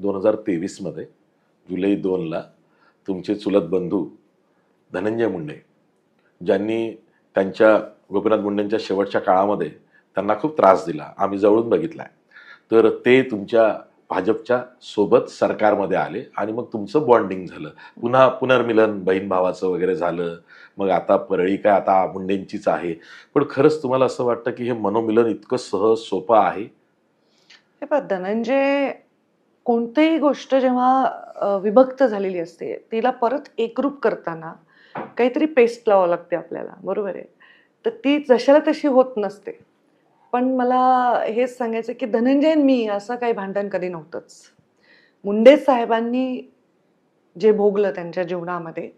दोन हजार तेवीसमध्ये जुलै दोनला तुमचे चुलत बंधू धनंजय मुंडे ज्यांनी त्यांच्या गोपीनाथ मुंडेंच्या शेवटच्या काळामध्ये त्यांना खूप त्रास दिला आम्ही जवळून बघितला आहे तर ते तुमच्या भाजपच्या सोबत सरकारमध्ये आले आणि मग तुमचं बॉन्डिंग झालं. पुन्हा पुनर्मिलन बहीण भावाचं वगैरे झालं मग आता परळी काय आता मुंडेंचीच आहे. पण खरंच तुम्हाला असं वाटतं की हे मनोमिलन इतकं सहज सोपं आहे? हे धनंजय कोणतीही गोष्ट जेव्हा विभक्त झालेली असते तिला परत एकरूप करताना काहीतरी पेस्ट लावावं लागते आपल्याला बरोबर आहे? तर ती जशाला तशी होत नसते. पण मला हेच सांगायचं की धनंजय मी असं काही भांडण कधी नव्हतंच. मुंडे साहेबांनी जे भोगलं त्यांच्या जीवनामध्ये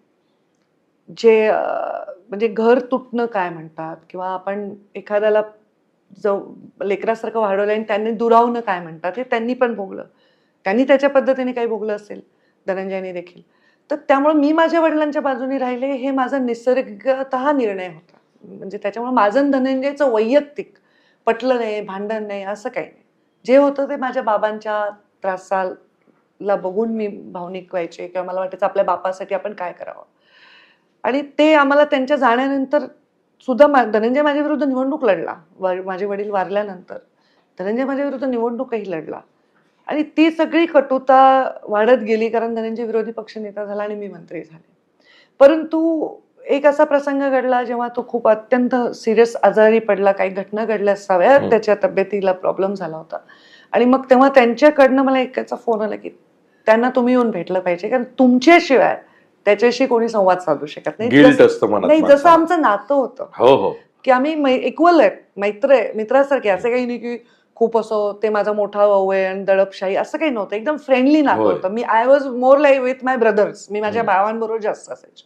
जे म्हणजे घर तुटणं काय म्हणतात किंवा आपण एखाद्याला जो लेकरासारखं वाढवलं आणि त्यांनी दुरावणं काय म्हणतात हे त्यांनी पण भोगलं. त्यांनी त्याच्या पद्धतीने काही भोगलं असेल धनंजयने देखील. तर त्यामुळे मी माझ्या वडिलांच्या बाजूने राहिले हे माझा निसर्गत निर्णय होता. म्हणजे त्याच्यामुळे माझं धनंजयचं वैयक्तिक पटलं नाही भांडण नाही असं काही नाही. जे होतं ते माझ्या बाबांच्या त्रासाला बघून मी भावनिक व्हायचे किंवा मला वाटायचं आपल्या बापासाठी आपण काय करावं. आणि ते आम्हाला त्यांच्या जाण्यानंतर सुद्धा मा- धनंजय माझ्या विरुद्ध निवडणूक लढला. माझे वडील वारल्यानंतर धनंजय माझ्याविरुद्ध निवडणूकही लढला. आणि ती सगळी कटुता वाढत गेली कारण धनंजय विरोधी पक्षनेता झाला आणि मी मंत्री झाले परंतु एक असा प्रसंग घडला जेव्हा तो खूप अत्यंत सिरियस आजारी पडला काही घटना घडल्या असाव्या हम्म. त्याच्या तब्येतीला प्रॉब्लेम झाला होता आणि मग तेव्हा त्यांच्याकडनं मला एकाचा फोन आला की त्यांना तुम्ही येऊन भेटलं पाहिजे कारण तुमच्याशिवाय त्याच्याशी कोणी संवाद साधू शकत नाही नाही जसं. आमचं नातं होतं हो हो की आम्ही इक्वल आहेत मैत्र आहे मित्रासारखे असं काही नाही की खूप असं ते माझा मोठा भाऊ आहे आणि दडपशाही असं काही नव्हतं. एकदम फ्रेंडली नातं. होतं. मी I was more like with my brothers मी माझ्या. भावांबरोबर जास्त असायचे.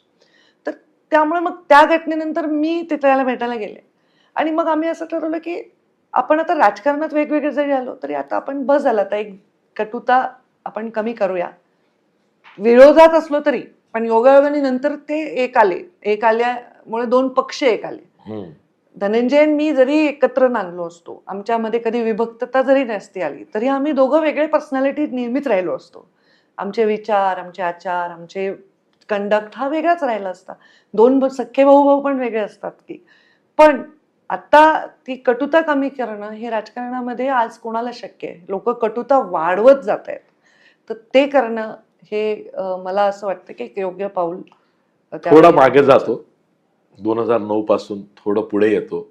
तर त्यामुळे मग त्या घटनेनंतर मी तिथल्याला भेटायला गेले. आणि मग आम्ही असं ठरवलं की आपण आता राजकारणात वेगवेगळे जरी आलो तरी आता आपण बस झाला. आता एक कटुता आपण कमी करूया. विरोधात असलो तरी पण योगायोगाने नंतर ते एक आले. एक आल्यामुळे दोन पक्ष एक आले. धनंजय मी जरी एकत्र नांदलो असतो आमच्यामध्ये कधी विभक्तता जरी नसती आली तरी आम्ही दोघं वेगळे पर्सनॅलिटी नेहमीच राहिलो असतो. आमचे विचार आमचे आचार आमचे कंडक्ट हा वेगळाच राहिला असता. दोन सख्खे भाऊ भाऊ पण वेगळे असतात की. पण आता ती कटुता कमी करणं हे राजकारणामध्ये आज कोणाला शक्य आहे? लोक कटुता वाढवत जात आहेत तर ते करणं हे मला असं वाटतं की एक योग्य पाऊल थोडा मागे जातो. दोन हजार नऊ पासून थोडं पुढे येतो.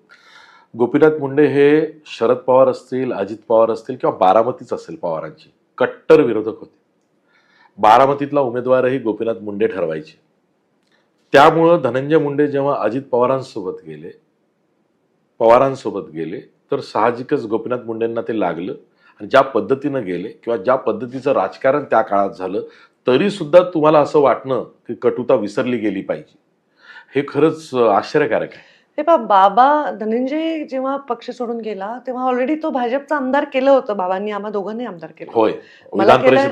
गोपीनाथ मुंडे हे शरद पवार असतील अजित पवार असतील किंवा बारामतीच असेल पवारांची. कट्टर विरोधक होते. बारामतीतला उमेदवारही गोपीनाथ मुंडे ठरवायचे. त्यामुळं धनंजय मुंडे जेव्हा अजित पवारांसोबत गेले पवारांसोबत गेले तर साहजिकच गोपीनाथ मुंडेंना ते लागलं आणि ज्या पद्धतीनं गेले किंवा ज्या पद्धतीचं राजकारण त्या काळात झालं तरी सुद्धा तुम्हाला असं वाटणं की कटुता विसरली गेली पाहिजे. हे खरंच आश्चर्यकारक आहे. हे पहा बाबा धनंजय जेव्हा पक्ष सोडून गेला तेव्हा ऑलरेडी तो भाजपचा आमदार केलं होतं. बाबांनी आम्हा दोघांनी आमदार केलं होय. मला विधान केलं-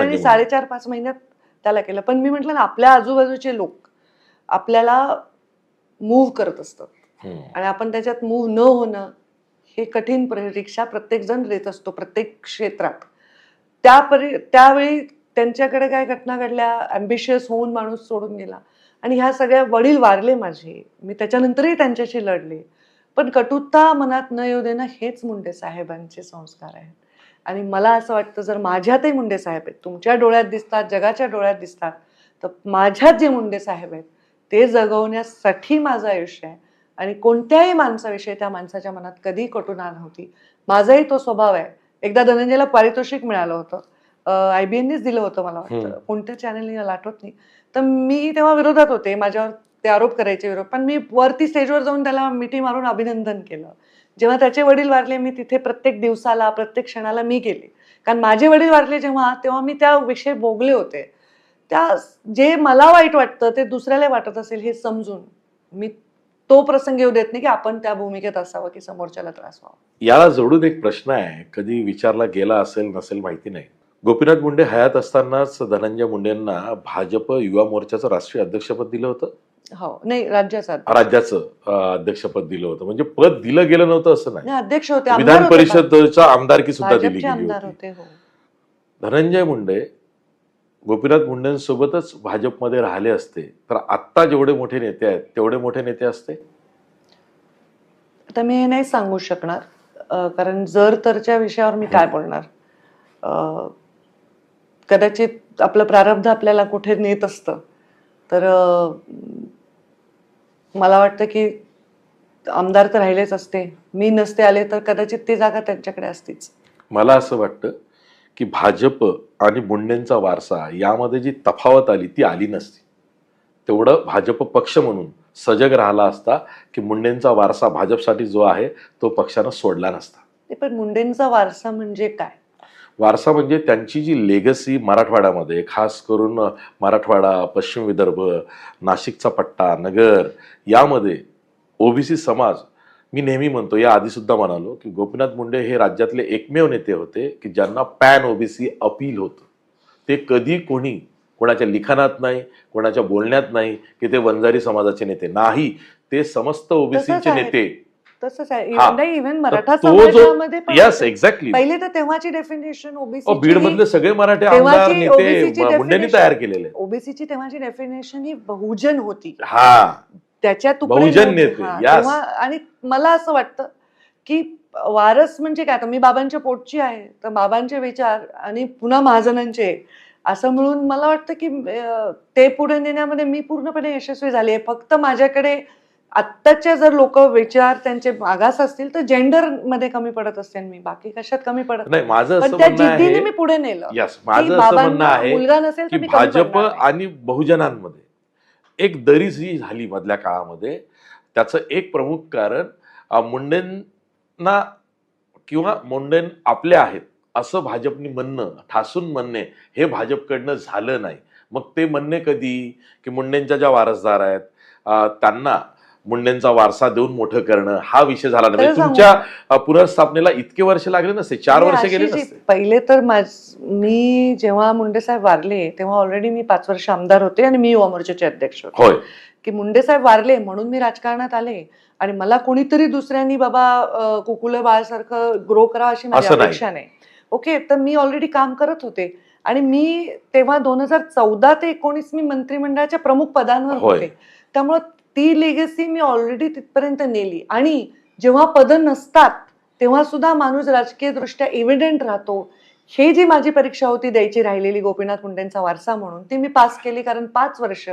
आणि. साडेचार पाच महिन्यात त्याला केलं. पण मी म्हंटल ना आपल्या आजूबाजूचे लोक आपल्याला मूव्ह करत असतात. आणि आपण त्याच्यात मूव्ह न होणं हे कठीण परीक्षा प्रत्येक जण देत असतो प्रत्येक क्षेत्रात. त्या परी त्यावेळी त्यांच्याकडे काय घटना घडल्या? अम्बिशियस होऊन माणूस सोडून गेला. आणि ह्या सगळ्या वडील वारले माझे. मी त्याच्यानंतरही त्यांच्याशी लढले. पण कटुता मनात न येऊ देणं हेच मुंडे साहेबांचे संस्कार आहेत. आणि मला असं वाटतं जर माझ्यातही मुंडे साहेब आहेत तुमच्या डोळ्यात दिसतात जगाच्या डोळ्यात दिसतात तर माझ्यात जे मुंडे साहेब आहेत ते जगवण्यासाठी माझं आयुष्य आहे. आणि कोणत्याही माणसाविषयी त्या माणसाच्या मनात कधी कटुना नव्हती. माझाही तो स्वभाव आहे. एकदा धनंजयला पारितोषिक मिळालं होतं. आय बी एननीच दिलं होतं मला वाटतं. कोणत्या चॅनलनी मला आठवत नाही. तर मी तेव्हा विरोधात होते. माझ्यावर ते आरोप करायचे विरोध. पण मी वरती स्टेजवर जाऊन त्याला मिठी मारून अभिनंदन केलं. जेव्हा त्याचे वडील वारले मी तिथे प्रत्येक दिवसाला प्रत्येक क्षणाला मी गेले. कारण माझे वडील वारले जेव्हा तेव्हा मी त्या विषय भोगले होते. त्या जे मला वाईट वाटतं ते दुसऱ्याला वाटत असेल हे समजून मी तो प्रसंग येऊ देत नाही की आपण त्या भूमिकेत असावं की समोरच्याला त्रास व्हावा. याला जोडून एक प्रश्न आहे. कधी विचारला गेला असेल नसेल माहिती नाही. गोपीनाथ मुंडे हयात असतानाच धनंजय मुंडेंना भाजप युवा मोर्चाचं राष्ट्रीय अध्यक्षपद दिलं होतं? हो. नाही राज्याचा राज्याचं अध्यक्षपद दिलं होतं. म्हणजे पद दिलं गेलं नव्हतं असं नाही. अध्यक्ष होते विधान परिषदच्या आमदारकी सुद्धा दिली गेली होती. हो. धनंजय मुंडे गोपीनाथ मुंडेंसोबतच भाजपमध्ये राहिले असते. तर आत्ता जेवढे मोठे नेते आहेत तेवढे मोठे नेते असते? आता मी हे नाही सांगू शकणार कारण जर तरच्या विषयावर मी काय बोलणार? कदाचित आपलं प्रारब्ध आपल्याला कुठे नेत असतं. तर मला वाटतं की आमदार तर राहिलेच असते. मी नसते आले तर कदाचित ती जागा त्यांच्याकडे असतीच. मला असं वाटतं की भाजप आणि मुंडेंचा वारसा यामध्ये जी तफावत आली ती आली नसती. तेवढं भाजप पक्ष म्हणून सजग राहिला असता की मुंडेंचा वारसा भाजपसाठी जो आहे तो पक्षानं सोडला नसता. ते पण मुंडेंचा वारसा म्हणजे काय? वारसा म्हणजे त्यांची जी लेगसी मराठवाड्यामध्ये खास करून मराठवाडा पश्चिम विदर्भ नाशिकचा पट्टा नगर यामध्ये ओबीसी समाज मी नेहमी म्हणतो या आधी सुद्धा म्हणालो की गोपीनाथ मुंडे हे राज्यातले एकमेव नेते होते की ज्यांना पॅन ओबीसी अपील होतं ते कधी कोणी कोणाच्या लिखाणात नाही कोणाच्या बोलण्यात नाही की ते वंजारी समाजाचे नेते नाही ते समस्त ओबीसीचे. नेते तसंच आहे. इव्हन मराठा समाजामध्ये यस. एक्झॅक्टली पहिले तर तेव्हाची डेफिनेशन बीड मधले सगळे मराठे आमदार नेते मुंडेंनी तयार केलेले. ओबीसीची तेव्हाची डेफिनेशन ही बहुजन होती. हा. त्याच्या बहुजन. नेते, आणि मला असं वाटतं की वारस म्हणजे काय? आता मी बाबांच्या पोटची आहे तर बाबांचे विचार आणि पुन्हा महाजनांचे असं मिळून मला वाटतं की ते पुढे नेण्यामध्ये मी पूर्णपणे यशस्वी झाले आहे. फक्त माझ्याकडे आत्ताच्या जर लोक विचार त्यांचे मागास असतील तर जेंडरमध्ये कमी पडत असेल मी. बाकी कशात कमी पडत? नाही माझं पण त्या जिद्दीने मी पुढे नेलं. माझं असं म्हणणं आहे मुलगा नसेल की भाजप. आणि बहुजनांमध्ये एक दरी जी झाली मधल्या काळामध्ये. त्याचं एक प्रमुख कारण मुंडेंना किंवा मुंडेन आपले आहेत असं भाजपनी म्हणणं ठासून म्हणणे हे भाजपकडनं झालं नाही. मग ते म्हणणे कधी? की मुंडेंच्या ज्या वारसदार आहेत त्यांना मुंडेंचा वारसा देऊन मोठं करणं हा विषय झाला नाही. म्हणजे तुमच्या पुनर्स्थापनेला इतके वर्ष लागले नसते चार वर्ष गेले नसते. पहिले तर मी जेव्हा मुंडे साहेब वारले तेव्हा ऑलरेडी मी पाच वर्ष आमदार होते आणि मी युवा मोर्चाचे अध्यक्ष होते. होय. की मुंडे साहेब वारले म्हणून मी राजकारणात आले आणि मला कोणीतरी दुसऱ्यांनी बाबा कुकुलं बाळासारखं ग्रो करावं अशी माझी. अपेक्षा नाही. ओके तर मी ऑलरेडी काम करत होते आणि मी तेव्हा दोन हजार चौदा ते एकोणीस मी मंत्रिमंडळाच्या प्रमुख पदांवर. होते. त्यामुळं ती लेगसी मी ऑलरेडी तिथपर्यंत नेली. आणि जेव्हा पदं नसतात तेव्हा सुद्धा माणूस राजकीय दृष्ट्या एव्हिडेंट राहतो. हे जी माझी परीक्षा होती द्यायची राहिलेली गोपीनाथ मुंडेंचा वारसा म्हणून ती मी पास केली कारण पाच वर्ष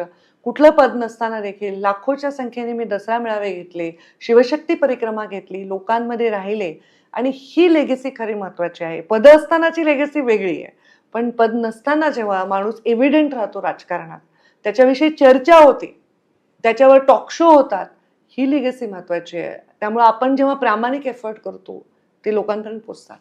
कुठलं पद नसताना देखील लाखोच्या संख्येने मी दसरा मेळावे घेतले शिवशक्ती परिक्रमा घेतली लोकांमध्ये राहिले. आणि ही लेगेसी खरी महत्वाची आहे. पद असतानाची लेगेसी वेगळी आहे. पण पद नसताना जेव्हा माणूस एव्हिडेंट राहतो राजकारणात त्याच्याविषयी चर्चा होती. त्याच्यावर टॉक शो होतात ही लिगेसी महत्वाची आहे. त्यामुळे आपण जेव्हा प्रामाणिक एफर्ट करतो ते लोकांपर्यंत पोचतात